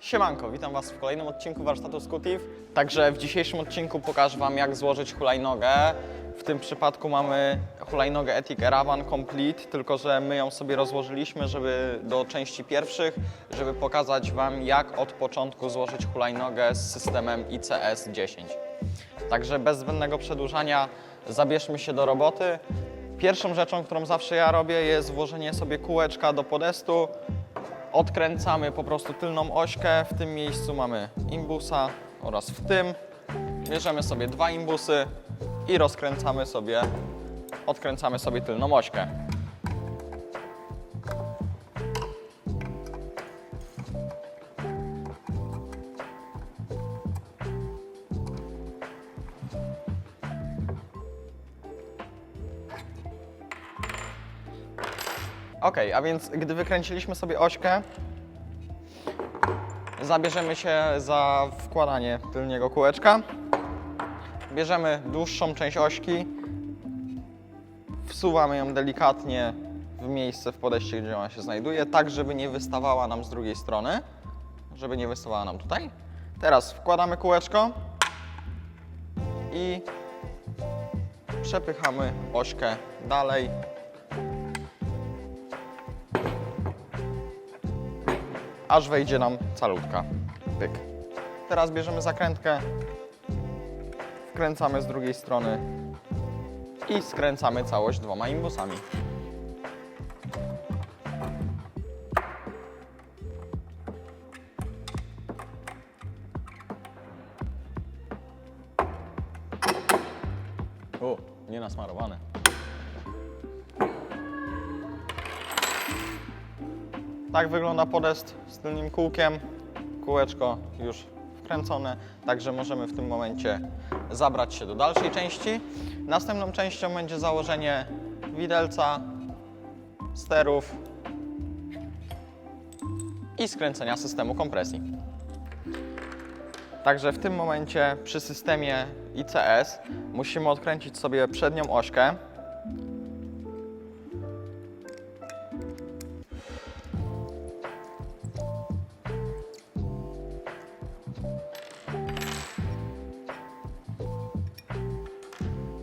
Siemanko, witam Was w kolejnym odcinku warsztatu Scutif. Także w dzisiejszym odcinku pokażę Wam jak złożyć hulajnogę. W tym przypadku mamy hulajnogę Ethic Erawan Complete, tylko że my ją sobie rozłożyliśmy, żeby do części pierwszych, żeby pokazać Wam jak od początku złożyć hulajnogę z systemem ICS 10. Także bez zbędnego przedłużania zabierzmy się do roboty. Pierwszą rzeczą, którą zawsze ja robię jest włożenie sobie kółeczka do podestu, Odkręcamy po prostu tylną ośkę. W tym miejscu mamy imbusa oraz w tym. Bierzemy sobie dwa imbusy i rozkręcamy sobie, odkręcamy sobie tylną ośkę. Ok, a więc gdy wykręciliśmy sobie ośkę, zabierzemy się za wkładanie tylniego kółeczka. Bierzemy dłuższą część ośki, wsuwamy ją delikatnie w miejsce w podejście, gdzie ona się znajduje, tak żeby nie wystawała nam z drugiej strony, żeby nie wystawała nam tutaj. Teraz wkładamy kółeczko i przepychamy ośkę dalej aż wejdzie nam calutka. Pyk. Teraz bierzemy zakrętkę, wkręcamy z drugiej strony i skręcamy całość dwoma imbusami. O, nie nasmarowane. Tak wygląda podest z tylnym kółkiem. Kółeczko już wkręcone, także możemy w tym momencie zabrać się do dalszej części. Następną częścią będzie założenie widelca, sterów i skręcenia systemu kompresji. Także w tym momencie przy systemie ICS musimy odkręcić sobie przednią ośkę.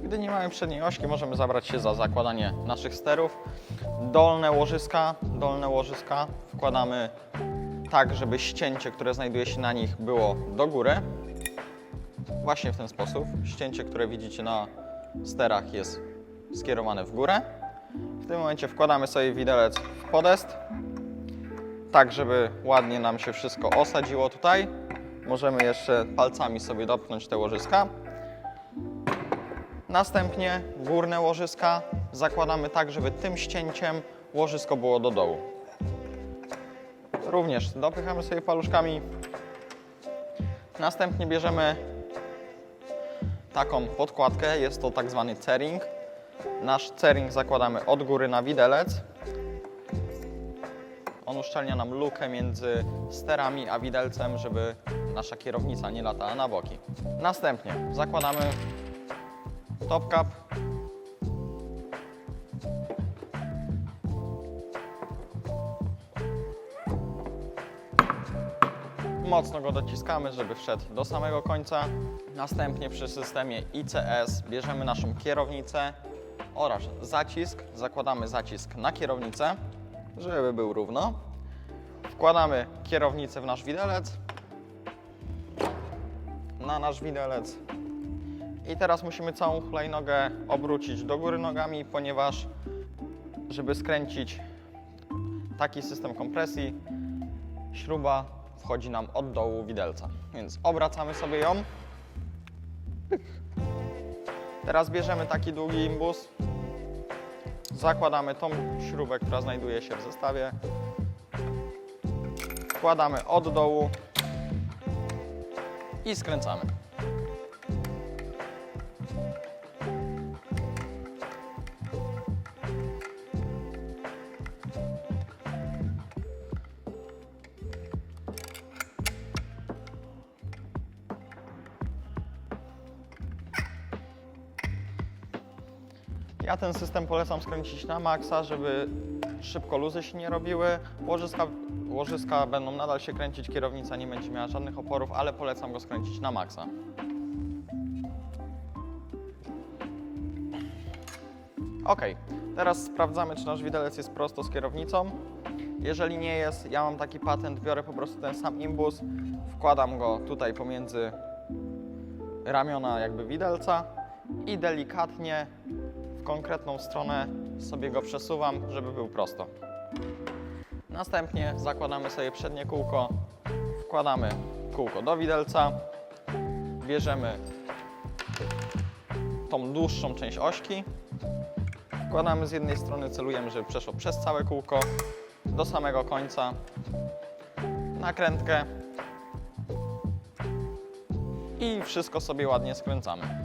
Gdy nie mamy przedniej ośki, możemy zabrać się za zakładanie naszych sterów. Dolne łożyska, dolne łożyska wkładamy tak, żeby ścięcie, które znajduje się na nich było do góry. Właśnie w ten sposób. Ścięcie, które widzicie na sterach jest skierowane w górę. W tym momencie wkładamy sobie widelec w podest, tak żeby ładnie nam się wszystko osadziło tutaj. Możemy jeszcze palcami sobie dopchnąć te łożyska. Następnie górne łożyska zakładamy tak, żeby tym ścięciem łożysko było do dołu. Również dopychamy sobie paluszkami. Następnie bierzemy taką podkładkę, jest to tak zwany cering. Nasz cering zakładamy od góry na widelec. On uszczelnia nam lukę między sterami a widelcem, żeby nasza kierownica nie latała na boki. Następnie zakładamy top cap. Mocno go dociskamy, żeby wszedł do samego końca. Następnie przy systemie ICS bierzemy naszą kierownicę oraz zacisk. Zakładamy zacisk na kierownicę, żeby był równo. Wkładamy kierownicę w nasz widelec, na nasz widelec i teraz musimy całą hulajnogę obrócić do góry nogami, ponieważ żeby skręcić taki system kompresji, śruba wchodzi nam od dołu widelca. Więc obracamy sobie ją. Teraz bierzemy taki długi imbus, zakładamy tą śrubę, która znajduje się w zestawie, wkładamy od dołu i skręcamy. Ja ten system polecam skręcić na maksa, żeby szybko luzy się nie robiły. Łożyska łożyska będą nadal się kręcić, kierownica nie będzie miała żadnych oporów, ale polecam go skręcić na maksa. Ok, teraz sprawdzamy, czy nasz widelec jest prosto z kierownicą. Jeżeli nie jest, ja mam taki patent, biorę po prostu ten sam imbus, wkładam go tutaj pomiędzy ramiona jakby widelca i delikatnie konkretną stronę sobie go przesuwam, żeby był prosto. Następnie zakładamy sobie przednie kółko, wkładamy kółko do widelca, bierzemy tą dłuższą część ośki, wkładamy z jednej strony, celujemy, żeby przeszło przez całe kółko do samego końca, nakrętkę i wszystko sobie ładnie skręcamy.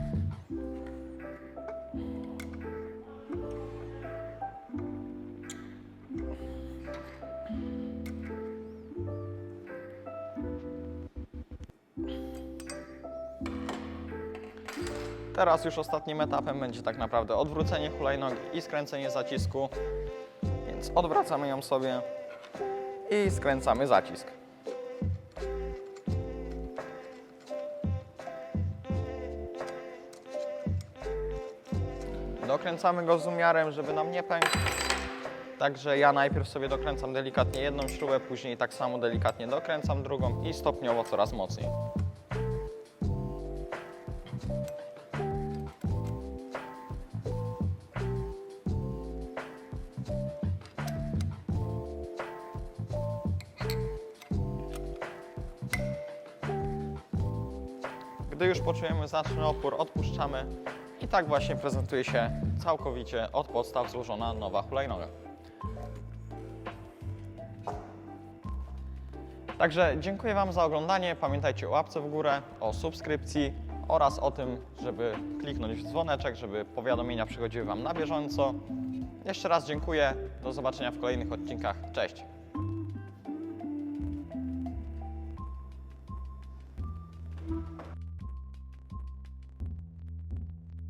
Teraz już ostatnim etapem będzie tak naprawdę odwrócenie hulajnogi i skręcenie zacisku. Więc odwracamy ją sobie i skręcamy zacisk. Dokręcamy go z umiarem, żeby nam nie pękł. Także ja najpierw sobie dokręcam delikatnie jedną śrubę, później tak samo delikatnie dokręcam drugą i stopniowo coraz mocniej. Gdy już poczujemy znaczny opór, odpuszczamy i tak właśnie prezentuje się całkowicie od podstaw złożona nowa hulajnoga. Także dziękuję Wam za oglądanie. Pamiętajcie o łapce w górę, o subskrypcji oraz o tym, żeby kliknąć w dzwoneczek, żeby powiadomienia przychodziły Wam na bieżąco. Jeszcze raz dziękuję. Do zobaczenia w kolejnych odcinkach. Cześć!